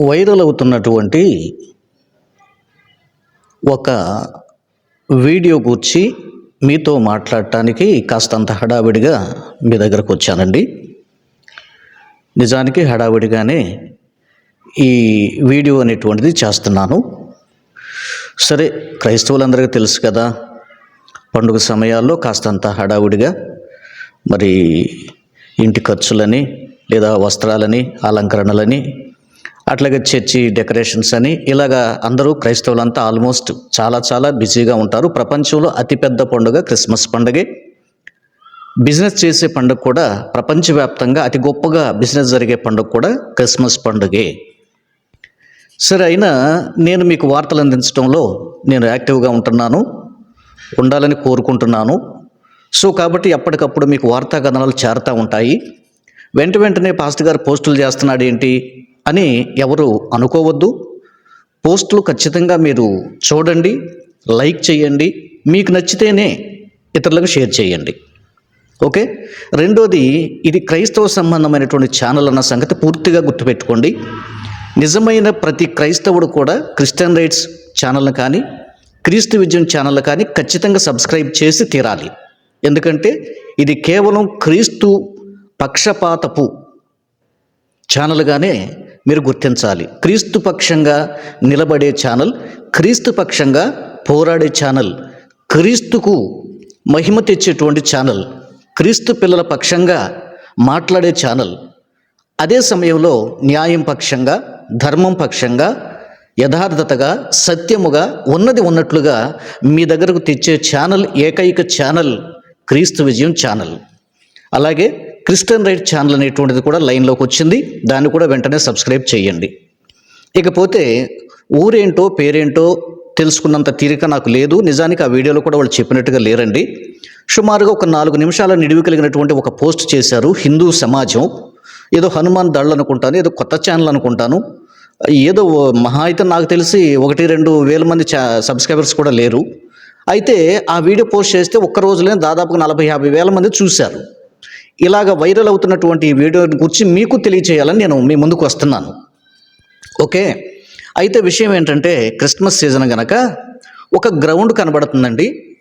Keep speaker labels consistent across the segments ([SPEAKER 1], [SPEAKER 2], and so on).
[SPEAKER 1] Viral అవుతున్నటువంటి ఒక video గురించి మీతో మాట్లాడటానికి కాస్తంత హడావిడిగా మీ దగ్గరకు వచ్చానండి. నిజానికి హడావిడిగానే ఈ వీడియో అనేటువంటిది చేస్తున్నాను. సరే క్రైస్తవులందరికీ తెలుసు కదా పండుగ సమయాల్లో కాస్తంత హడావుడిగా మరి ఇంటి ఖర్చులని లేదా వస్త్రాలని అలంకరణలని అట్లాగే చర్చి డెకరేషన్స్ అని ఇలాగా అందరూ క్రైస్తవులంతా ఆల్మోస్ట్ చాలా చాలా బిజీగా ఉంటారు. ప్రపంచంలో అతిపెద్ద పండుగ క్రిస్మస్ పండుగే. బిజినెస్ చేసే పండుగ కూడా ప్రపంచవ్యాప్తంగా అతి గొప్పగా బిజినెస్ జరిగే పండుగ కూడా క్రిస్మస్ పండుగే. సరే అయినా నేను మీకు వార్తలు అందించడంలో నేను యాక్టివ్గా ఉంటున్నాను ఉండాలని కోరుకుంటున్నాను. సో కాబట్టి ఎప్పటికప్పుడు మీకు వార్తా కథనాలు చేరుతూ ఉంటాయి. వెంట వెంటనే పాస్టర్ గారు పోస్టులు చేస్తున్నాడు ఏంటి అని ఎవరు అనుకోవద్దు. పోస్టులు ఖచ్చితంగా మీరు చూడండి లైక్ చేయండి మీకు నచ్చితేనే ఇతరులకు షేర్ చేయండి. ఓకే? రెండోది ఇది క్రైస్తవ సంబంధమైనటువంటి ఛానల్ అన్న సంగతి పూర్తిగా గుర్తుపెట్టుకోండి. నిజమైన ప్రతి క్రైస్తవుడు కూడా క్రిస్టియన్ రైట్స్ ఛానల్ని కానీ క్రీస్తు విజయం ఛానల్ కానీ ఖచ్చితంగా సబ్స్క్రైబ్ చేసి తీరాలి. ఎందుకంటే ఇది కేవలం క్రీస్తు పక్షపాతపు ఛానల్గానే మీరు గుర్తించాలి. క్రీస్తు పక్షంగా నిలబడే ఛానల్ క్రీస్తు పక్షంగా పోరాడే ఛానల్ క్రీస్తుకు మహిమ తెచ్చేటువంటి ఛానల్ క్రీస్తు పిల్లల పక్షంగా మాట్లాడే ఛానల్. అదే సమయంలో న్యాయం పక్షంగా ధర్మం పక్షంగా యథార్థతగా సత్యముగా ఉన్నది ఉన్నట్లుగా మీ దగ్గరకు తెచ్చే ఛానల్ ఏకైక ఛానల్ క్రీస్తు విజయం ఛానల్. అలాగే క్రిస్టియన్ రైట్ ఛానల్ అనేటువంటిది కూడా లైన్లోకి వచ్చింది. దాన్ని కూడా వెంటనే సబ్స్క్రైబ్ చేయండి. ఇకపోతే ఊరేంటో పేరేంటో తెలుసుకున్నంత తీరిక నాకు లేదు. నిజానికి ఆ వీడియోలో కూడా వాళ్ళు చెప్పినట్టుగా లేరండి. సుమారుగా ఒక నాలుగు నిమిషాల నిడివి కలిగినటువంటి ఒక పోస్ట్ చేశారు. హిందూ సమాజం. ఏదో హనుమాన్ దళ్ళు అనుకుంటాను ఏదో కొత్త ఛానల్ అనుకుంటాను. ఏదో మహా అయితే నాకు తెలిసి ఒకటి రెండు వేల మంది చా సబ్స్క్రైబర్స్ కూడా లేరు. అయితే ఆ వీడియో పోస్ట్ చేస్తే ఒక్క రోజులోనే దాదాపు నలభై యాభై వేల మంది చూశారు. ఇలాగ వైరల్ అవుతున్నటువంటి వీడియోని వీడియో గురించి మీకు తెలియచేయాలని నేను మీ ముందుకు వస్తున్నాను. ఓకే? అయితే విషయం ఏంటంటే క్రిస్మస్ సీజన్ గనక ఒక గ్రౌండ్ కనబడుతుందండి.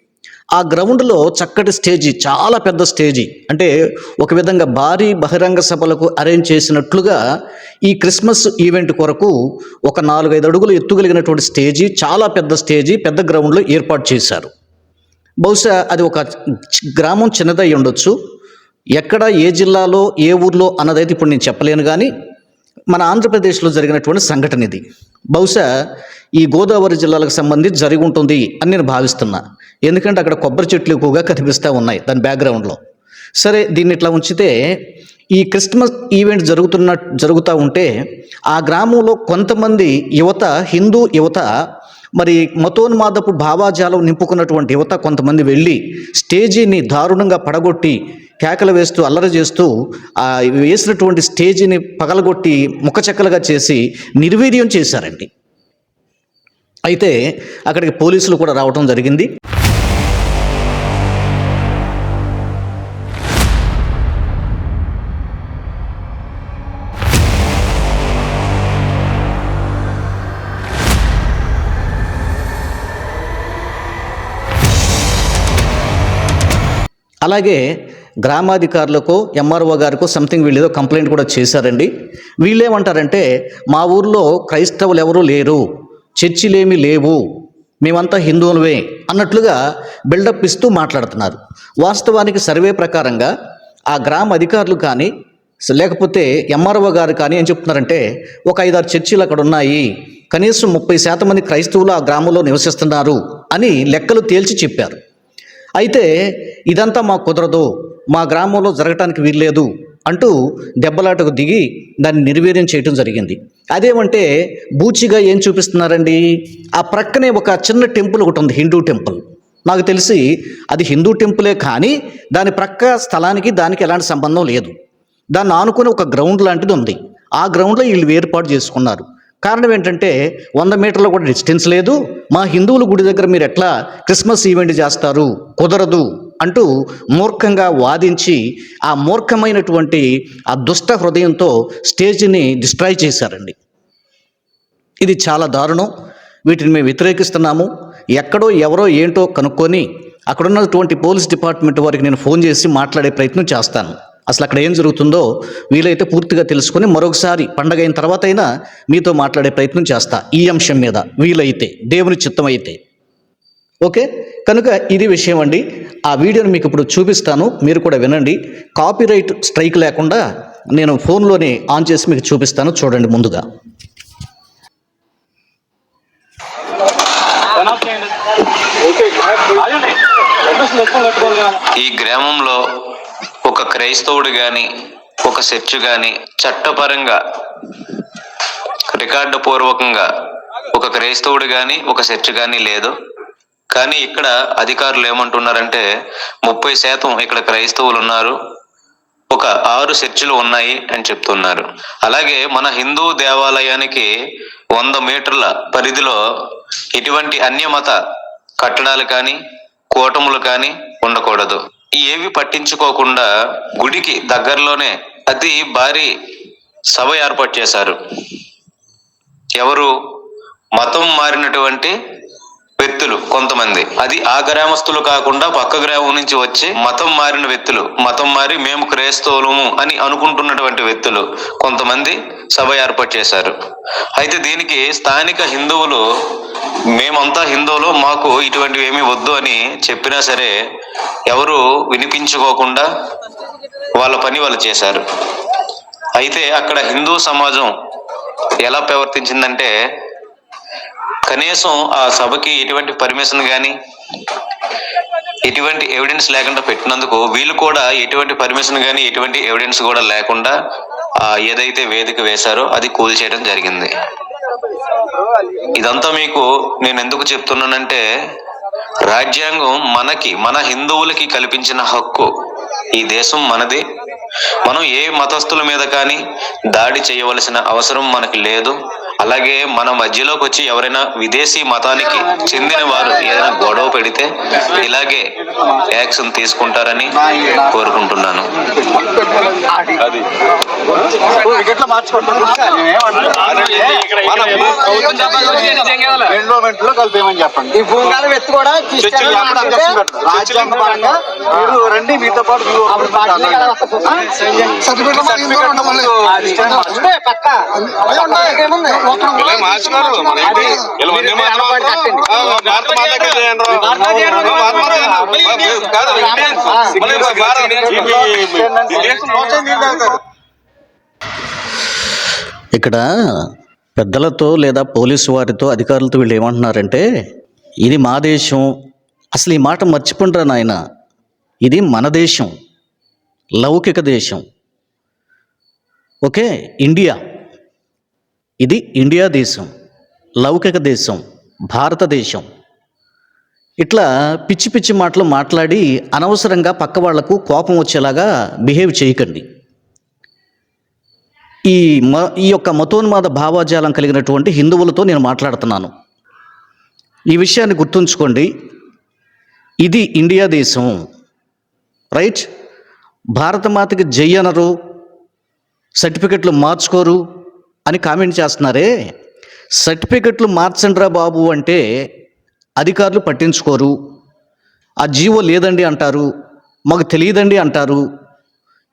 [SPEAKER 1] ఆ గ్రౌండ్లో చక్కటి స్టేజీ చాలా పెద్ద స్టేజీ. అంటే ఒక విధంగా భారీ బహిరంగ సభలకు అరేంజ్ చేసినట్లుగా ఈ క్రిస్మస్ ఈవెంట్ కొరకు ఒక నాలుగైదు అడుగులు ఎత్తుగలిగినటువంటి స్టేజీ చాలా పెద్ద స్టేజీ పెద్ద గ్రౌండ్లో ఏర్పాటు చేశారు. బహుశా అది ఒక చి- గ్రామం చిన్నదై ఉండొచ్చు. ఎక్కడ ఏ జిల్లాలో ఏ ఊర్లో అన్నదైతే ఇప్పుడు నేను చెప్పలేను కానీ మన ఆంధ్రప్రదేశ్లో జరిగినటువంటి సంఘటన ఇది. బహుశా ఈ గోదావరి జిల్లాలకు సంబంధించి జరిగి ఉంటుంది అని నేను భావిస్తున్నా. ఎందుకంటే అక్కడ కొబ్బరి చెట్లు ఎక్కువగా కనిపిస్తూ ఉన్నాయి దాని బ్యాక్గ్రౌండ్లో. సరే దీన్ని ఇట్లా ఉంచితే ఈ క్రిస్మస్ ఈవెంట్ జరుగుతున్న జరుగుతూ ఉంటే ఆ గ్రామంలో కొంతమంది యువత హిందూ యువత మరి మతోన్మాదపు భావాజాలం నింపుకున్నటువంటి యువత కొంతమంది వెళ్ళి స్టేజీని దారుణంగా పడగొట్టి కేకలు వేస్తూ అల్లరి చేస్తూ ఆ వేసినటువంటి స్టేజీని పగలగొట్టి ముఖచక్కలుగా చేసి నిర్వీర్యం చేశారండి. అయితే అక్కడికి పోలీసులు కూడా రావటం జరిగింది. అలాగే గ్రామాధికారులకు ఎంఆర్ఓ గారికి సంథింగ్ వీళ్ళు ఏదో కంప్లైంట్ కూడా చేశారండి. వీళ్ళేమంటారంటే మా ఊర్లో క్రైస్తవులు ఎవరూ లేరు చర్చిలేమీ లేవు మేమంతా హిందువులమే అన్నట్లుగా బిల్డప్ ఇస్తూ మాట్లాడుతున్నారు. వాస్తవానికి సర్వే ప్రకారంగా ఆ గ్రామ అధికారులు కానీ లేకపోతే ఎంఆర్ఓ గారు కానీ ఏం చెప్తున్నారంటే ఒక ఐదారు చర్చిలు అక్కడ ఉన్నాయి కనీసం ముప్పై శాతం మంది క్రైస్తవులు ఆ గ్రామంలో నివసిస్తున్నారు అని లెక్కలు తేల్చి చెప్పారు. అయితే ఇదంతా మాకు కుదరదు మా గ్రామంలో జరగటానికి వీల్లేదు అంటూ దెబ్బలాటకు దిగి దాన్ని నిర్వీర్యం చేయటం జరిగింది. అదేమంటే బూచిగా ఏం చూపిస్తున్నారండి? ఆ ప్రక్కనే ఒక చిన్న టెంపుల్ ఒకటి ఉంది హిందూ టెంపుల్. నాకు తెలిసి అది హిందూ టెంపులే కానీ దాని ప్రక్క స్థలానికి దానికి ఎలాంటి సంబంధం లేదు. దాన్ని ఆనుకుని ఒక గ్రౌండ్ లాంటిది ఉంది. ఆ గ్రౌండ్లో వీళ్ళు ఏర్పాటు చేసుకున్నారు. కారణం ఏంటంటే వంద మీటర్లో కూడా డిస్టెన్స్ లేదు. మా హిందువుల గుడి దగ్గర మీరు ఎట్లా క్రిస్మస్ ఈవెంట్ చేస్తారు? కుదరదు అంటూ మూర్ఖంగా వాదించి ఆ మూర్ఖమైనటువంటి ఆ దుష్ట హృదయంతో స్టేజ్ని డిస్ట్రాయ్ చేశారండి. ఇది చాలా దారుణం. వీటిని మేము వ్యతిరేకిస్తున్నాము. ఎక్కడో ఎవరో ఏంటో కనుక్కొని అక్కడ ఉన్నటువంటి పోలీస్ డిపార్ట్మెంట్ వారికి నేను ఫోన్ చేసి మాట్లాడే ప్రయత్నం చేస్తాను. అసలు అక్కడ ఏం జరుగుతుందో వీలైతే పూర్తిగా తెలుసుకొని మరొకసారి పండగ అయిన తర్వాత అయినా మీతో మాట్లాడే ప్రయత్నం చేస్తా ఈ అంశం మీద వీలైతే దేవుని చిత్తం అయితే. ఓకే? కనుక ఇది విషయం అండి. ఆ వీడియోని మీకు ఇప్పుడు చూపిస్తాను. మీరు కూడా వినండి. కాపీరైట్ స్ట్రైక్ లేకుండా నేను ఫోన్లోనే ఆన్ చేసి మీకు చూపిస్తాను. చూడండి ముందుగా.
[SPEAKER 2] ఈ గ్రామంలో ఒక క్రైస్తవుడు కానీ ఒక చర్చ్ కానీ చట్టపరంగా రికార్డు పూర్వకంగా ఒక క్రైస్తవుడు కానీ ఒక చర్చ్ కానీ లేదు. కానీ ఇక్కడ అధికారులు ఏమంటున్నారంటే ముప్పై శాతం ఇక్కడ క్రైస్తవులు ఉన్నారు. ఒక ఆరు చర్చిలు ఉన్నాయి అని చెప్తున్నారు. అలాగే మన హిందూ దేవాలయానికి వంద మీటర్ల పరిధిలో ఇటువంటి అన్యమత కట్టడాలు కానీ కూటములు కానీ ఉండకూడదు. ఏవి పట్టించుకోకుండా గుడికి దగ్గరలోనే అతి భారీ సభ ఏర్పాటు చేశారు. ఎవరు మతం మారినటువంటి వ్యక్తులు కొంతమంది. అది ఆ గ్రామస్తులు కాకుండా పక్క గ్రామం నుంచి వచ్చి మతం మారిన వ్యక్తులు. మతం మారి మేము క్రైస్తవులము అని అనుకుంటున్నటువంటి వ్యక్తులు కొంతమంది సభ ఏర్పాటు చేశారు. అయితే దీనికి స్థానిక హిందువులు మేమంతా హిందువులు మాకు ఇటువంటివి ఏమీ వద్దు అని చెప్పినా సరే ఎవరు వినిపించుకోకుండా వాళ్ళ పని వాళ్ళు చేశారు. అయితే అక్కడ హిందూ సమాజం ఎలా ప్రవర్తించిందంటే కనీసం ఆ సభకి ఎటువంటి పర్మిషన్ కానీ ఎటువంటి ఎవిడెన్స్ లేకుండా పెట్టినందుకు వీళ్ళు కూడా ఎటువంటి పర్మిషన్ కానీ ఎటువంటి ఎవిడెన్స్ కూడా లేకుండా ఏదైతే వేదిక వేశారో అది కూల్ చేయడం జరిగింది. ఇదంతా మీకు నేను ఎందుకు చెప్తున్నానంటే రాజ్యాంగం మనకి మన హిందువులకి కల్పించిన హక్కు. ఈ దేశం మనది. మనం ఏ మతస్థుల మీద కానీ దాడి చేయవలసిన అవసరం మనకి లేదు. అలాగే మన మధ్యలోకి వచ్చి ఎవరైనా విదేశీ మతానికి చెందిన వారు ఏదైనా గొడవ పెడితే ఇలాగే యాక్షన్ తీసుకుంటారని కోరుకుంటున్నాను.
[SPEAKER 3] ఈ భూమికాలం కూడా
[SPEAKER 4] మీరు రండి మీతో పాటు
[SPEAKER 3] పక్క.
[SPEAKER 1] ఇక్కడ పెద్దలతో లేదా పోలీసు వారితో అధికారులతో వీళ్ళు ఏమంటున్నారంటే ఇది మా దేశం. అసలు ఈ మాట మర్చిపోండ్రా నాయన. ఇది మన దేశం. లౌకిక దేశం. ఓకే? ఇండియా. ఇది ఇండియా దేశం లౌకిక దేశం భారతదేశం ఇట్లా పిచ్చి పిచ్చి మాటలు మాట్లాడి అనవసరంగా పక్క వాళ్ళకు కోపం వచ్చేలాగా బిహేవ్ చేయకండి. ఈ మ ఈ యొక్క మతోన్మాద భావాజాలం కలిగినటువంటి హిందువులతో నేను మాట్లాడుతున్నాను. ఈ విషయాన్ని గుర్తుంచుకోండి. ఇది ఇండియా దేశం. రైట్? భారతమాతకి జై అనరు సర్టిఫికెట్లు మార్చుకోరు అని కామెంట్ చేస్తున్నారే? సర్టిఫికెట్లు మార్చండిరా బాబు అంటే అధికారులు పట్టించుకోరు. ఆ జీవో లేదండి అంటారు. మాకు తెలియదండి అంటారు.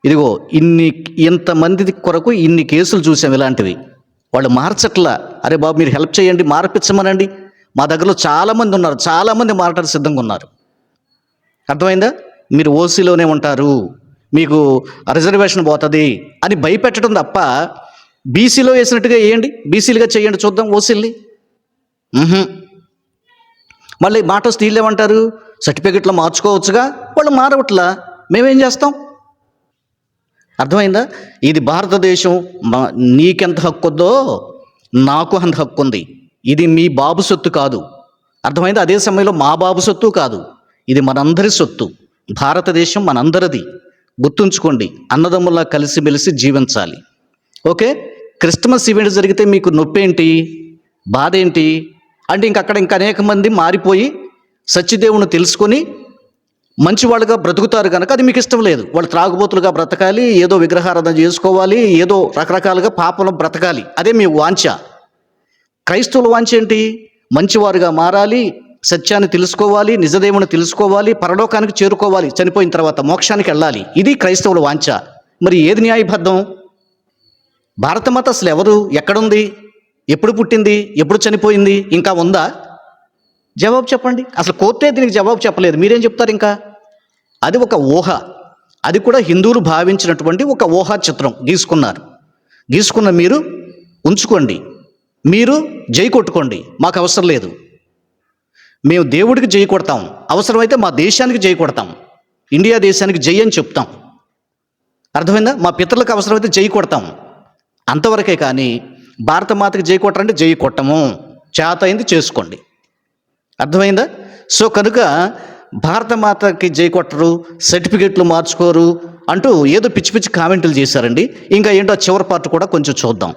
[SPEAKER 1] ఇదిగో ఇన్ని ఇంతమంది కొరకు ఇన్ని కేసులు చూసాం ఇలాంటివి. వాళ్ళు మార్చట్లా. అరే బాబు మీరు హెల్ప్ చేయండి మార్పించమనండి మా దగ్గరలో చాలామంది ఉన్నారు. చాలామంది మారటానికి సిద్ధంగా ఉన్నారు. అర్థమైందా? మీరు ఓసీలోనే ఉంటారు. మీకు రిజర్వేషన్ పోతుంది అని భయపెట్టడం తప్ప బీసీలో వేసినట్టుగా వేయండి బీసీలుగా చేయండి చూద్దాం ఓసీల్ని. మళ్ళీ మాట స్టీల్ ఏమంటారు? సర్టిఫికెట్లో మార్చుకోవచ్చుగా? వాళ్ళు మారవట్లా. మేమేం చేస్తాం? అర్థమైందా? ఇది భారతదేశం మా- నీకెంత హక్కు ఉందో నాకు అంత హక్కు ఉంది ఇది మీ బాబు సొత్తు కాదు. అర్థమైందా? అదే సమయంలో మా బాబు సొత్తు కాదు. ఇది మనందరి సొత్తు. భారతదేశం మనందరిది. గుర్తుంచుకోండి అన్నదమ్ములా కలిసిమెలిసి జీవించాలి. ఓకే? క్రిస్మస్ ఈవెంట్ జరిగితే మీకు నొప్పి ఏంటి బాధ ఏంటి అంటే ఇంక అక్కడ ఇంకా అనేక మంది మారిపోయి సత్యదేవుని తెలుసుకొని మంచివాళ్ళుగా బ్రతుకుతారు కనుక అది మీకు ఇష్టం లేదు. వాళ్ళు త్రాగుబోతులుగా బ్రతకాలి ఏదో విగ్రహారాధన చేసుకోవాలి ఏదో రకరకాలుగా పాపంలో బ్రతకాలి. అదే మీ వాంఛ. క్రైస్తవుల వాంఛ ఏంటి? మంచివారుగా మారాలి సత్యాన్ని తెలుసుకోవాలి నిజదేవుని తెలుసుకోవాలి పరలోకానికి చేరుకోవాలి చనిపోయిన తర్వాత మోక్షానికి వెళ్ళాలి. ఇది క్రైస్తవుల వాంఛ. మరి ఏది న్యాయబద్ధం? భారతమాత అసలు ఎవరు? ఎక్కడుంది? ఎప్పుడు పుట్టింది? ఎప్పుడు చనిపోయింది? ఇంకా ఉందా? జవాబు చెప్పండి. అసలు కోర్టే దీనికి జవాబు చెప్పలేదు. మీరేం చెప్తారు ఇంకా? అది ఒక ఊహ. అది కూడా హిందువులు భావించినటువంటి ఒక ఊహా చిత్రం గీసుకున్నారు. గీసుకున్న మీరు ఉంచుకోండి. మీరు జై కొట్టుకోండి. మాకు అవసరం లేదు. మేము దేవుడికి జై కొడతాం. అవసరమైతే మా దేశానికి జై కొడతాం. ఇండియా దేశానికి జై అని చెప్తాం. అర్థమైందా? మా పితరులకు అవసరమైతే జై కొడతాం. అంతవరకే కానీ భారత మాతకి జై కొట్టరంటే జై కొట్టము. చేత అయింది చేసుకోండి. అర్థమైందా? సో కనుక భారత మాతకి జై కొట్టరు సర్టిఫికెట్లు మార్చుకోరు అంటూ ఏదో పిచ్చి పిచ్చి కామెంట్లు చేశారండి. ఇంకా ఏంటో చివరి పార్ట్ కూడా కొంచెం చూద్దాం.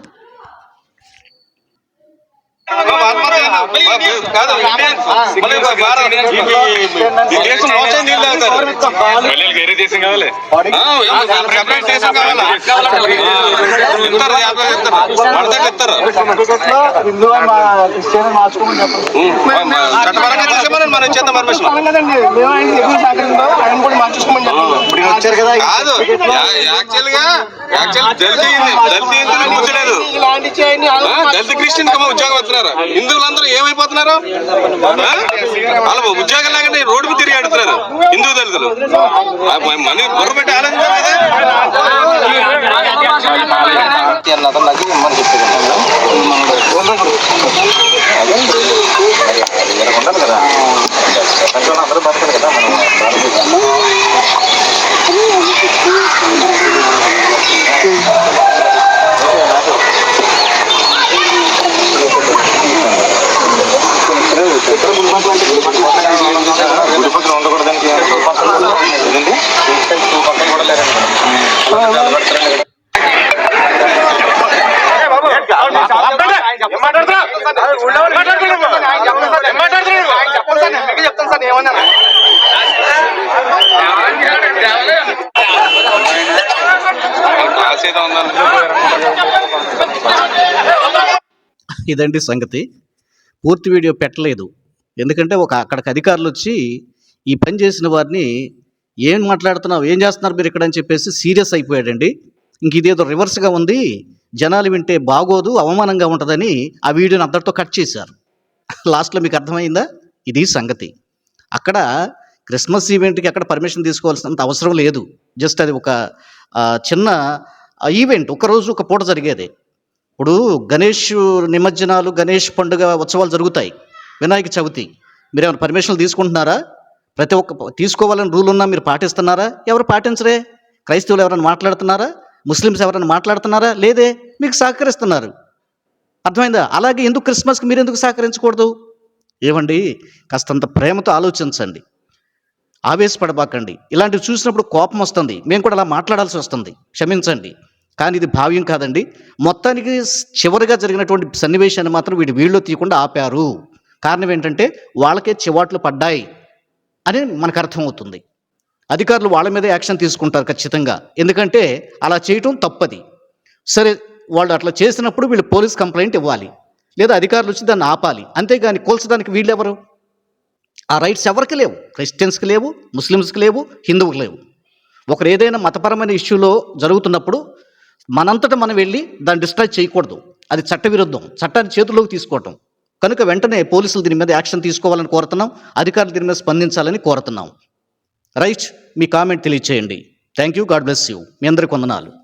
[SPEAKER 5] వేరే దేశం కావాలి.
[SPEAKER 4] సెపరేట్ దేశం కావాలా. ఇస్తారు యాభై ఇస్తారు. పడతాకి ఇస్తారు.
[SPEAKER 3] హిందూ క్రిస్టియన్ మార్చుకోమని చెప్పండి.
[SPEAKER 4] చట్టపరంగా తీసేమని మనం ఇచ్చేద్దాం పర్మిషన్.
[SPEAKER 3] కదండి మేము ఆయన ఎప్పుడు సహకరిందో ఆయన కూడా మార్చేసుకోమని చెప్పండి. వచ్చారు కదా
[SPEAKER 4] కాదు. యాక్చువల్గా యాక్చువల్ దళిత దళిత హిందువులు కూర్చోలేదు
[SPEAKER 3] ఇలాంటి చేయండి.
[SPEAKER 4] ఆ, దళిత క్రిస్టియన్ కమ్మ ఉద్యోగం వస్తున్నారు? హిందువులందరూ ఏమైపోతున్నారు? ఆ? వాళ్ళ ఉద్యోగం లేకుండా రోడ్డు మీద తిరిగి ఆడుతున్నారు హిందూ దళితులు. మనీ బుర్ర పెట్టి ఆలోచించాలి
[SPEAKER 6] కదా ప్రపంచంలో అందరూ బతకాలి కదా మనం గుడి పక్కన కూడా లేరండి
[SPEAKER 1] ఇదండి సంగతి. పూర్తి వీడియో పెట్టలేదు. ఎందుకంటే ఒక అక్కడికి అధికారులు వచ్చి ఈ పని చేసిన వారిని ఏం మాట్లాడుతున్నావు? ఏం చేస్తున్నారు మీరు ఇక్కడ? అని చెప్పేసి సీరియస్ అయిపోయాడండి. ఇంక ఇదేదో రివర్స్గా ఉంది. జనాలు వింటే బాగోదు అవమానంగా ఉంటుందని ఆ వీడియోని అందరితో కట్ చేశారు. లాస్ట్లో మీకు అర్థమైందా? ఇది సంగతి. అక్కడ క్రిస్మస్ ఈవెంట్కి అక్కడ పర్మిషన్ తీసుకోవాల్సినంత అవసరం లేదు. జస్ట్ అది ఒక చిన్న ఈవెంట్. ఒకరోజు ఒక పూట జరిగేది. ఇప్పుడు గణేష్ నిమజ్జనాలు గణేష్ పండుగ ఉత్సవాలు జరుగుతాయి. వినాయక చవితి. మీరు ఏమైనా పర్మిషన్లు తీసుకుంటున్నారా? ప్రతి ఒక్క తీసుకోవాలని రూల్ ఉన్నా మీరు పాటిస్తున్నారా? ఎవరు పాటించరే? క్రైస్తవులు ఎవరైనా మాట్లాడుతున్నారా? ముస్లిమ్స్ ఎవరైనా మాట్లాడుతున్నారా? లేదే మీకు సహకరిస్తున్నారు. అర్థమైందా? అలాగే ఎందుకు క్రిస్మస్కి మీరు ఎందుకు సహకరించకూడదు? ఏమండి? కాస్తంత ప్రేమతో ఆలోచించండి. ఆవేశపడబాకండి. ఇలాంటివి చూసినప్పుడు కోపం వస్తుంది. మేము కూడా అలా మాట్లాడాల్సి వస్తుంది. క్షమించండి. కానీ ఇది భావ్యం కాదండి. మొత్తానికి చివరిగా జరిగినటువంటి సన్నివేశాన్ని మాత్రం వీడి వీళ్ళు తీయకుండా ఆపారు. కారణం ఏంటంటే వాళ్ళకే చివాట్లు పడ్డాయి అని మనకు అర్థమవుతుంది. అధికారులు వాళ్ళ మీద యాక్షన్ తీసుకుంటారు ఖచ్చితంగా. ఎందుకంటే అలా చేయటం తప్పది. సరే వాళ్ళు అట్లా చేసినప్పుడు వీళ్ళు పోలీస్ కంప్లైంట్ ఇవ్వాలి. లేదా అధికారులు వచ్చి దాన్ని ఆపాలి. అంతేగాని కోల్చడానికి వీళ్ళెవరు? ఆ రైట్స్ ఎవరికి లేవు. క్రిస్టియన్స్కి లేవు ముస్లిమ్స్కి లేవు హిందువుకి లేవు. ఒకరు ఏదైనా మతపరమైన ఇష్యూలో జరుగుతున్నప్పుడు మనంతటా మనం వెళ్ళి దాన్ని డిస్ట్రాయ్ చేయకూడదు. అది చట్టవిరుద్ధం. చట్టాన్ని చేతుల్లోకి తీసుకోవటం. కనుక వెంటనే పోలీసులు దీని మీద యాక్షన్ తీసుకోవాలని కోరుతున్నాం. అధికారులు దీని మీద స్పందించాలని కోరుతున్నాం. రైట్ మీ కామెంట్ తెలియచేయండి. Thank you God bless you మీ అందరికి వందనాలు.